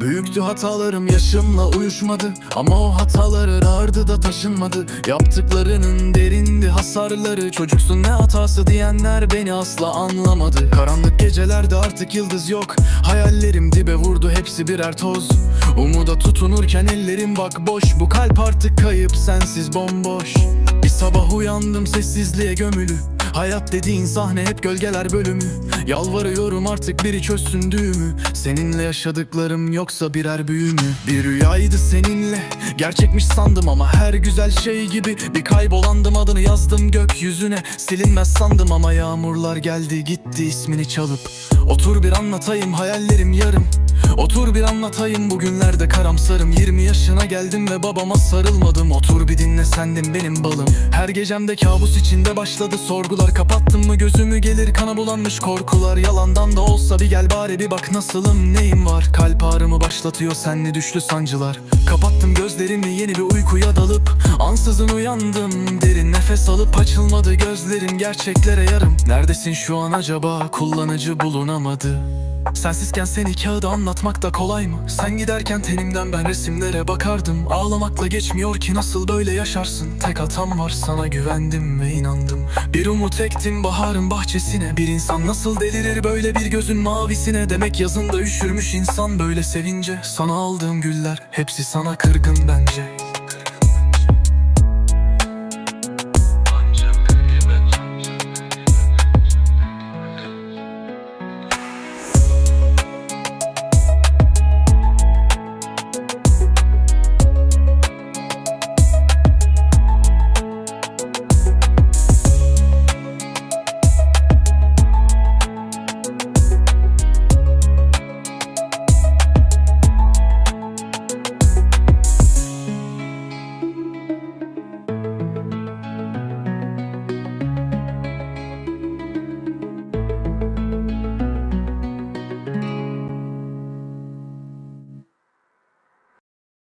Büyüktü hatalarım yaşımla uyuşmadı. Ama o hataları ardı da taşınmadı. Yaptıklarının derindi hasarları. Çocuksun ne hatası diyenler beni asla anlamadı. Karanlık gecelerde artık yıldız yok. Hayallerim dibe vurdu hepsi birer toz. Umuda tutunurken ellerim bak boş. Bu kalp artık kayıp sensiz bomboş. Bir sabah uyandım sessizliğe gömülü Hayat dediğin sahne hep gölgeler bölümü. Yalvarıyorum artık biri çözsün düğümü. Seninle yaşadıklarım yoksa birer büyü mü? Bir rüyaydı seninle. Gerçekmiş sandım ama her güzel şey gibi. Bir kaybolandım adını yazdım gökyüzüne. Silinmez sandım ama yağmurlar geldi gitti ismini çalıp. Otur bir anlatayım hayallerim yarım Otur bir anlatayım bugünlerde karamsarım. 20 yaşına geldim ve babama sarılmadım. Otur bir dinle sendin benim balım. Her gecemde kabus içinde başladı sorgular. Kapattım mı gözümü gelir kana bulanmış korkular. Yalandan da olsa bir gel bari bir bak nasılım neyim var? Kalp ağrımı başlatıyor senli düşlü sancılar. Kapattım gözlerimi yeni bir uykuya dalıp Ansızın uyandım. Derin nefes alıp Açılmadı gözlerim gerçeklere yarım. Neredesin şu an acaba? Kullanıcı bulunamadı. Sensizken seni kağıda anlatmak da kolay mı? Sen giderken tenimden ben resimlere bakardım. Ağlamakla geçmiyor ki nasıl böyle yaşarsın? Tek hatam var sana güvendim ve inandım. Bir umut ektim baharın bahçesine. Bir insan nasıl delirir böyle bir gözün mavisine? Demek yazında üşürmüş insan böyle sevince. Sana aldığım güller hepsi sana kırgın bence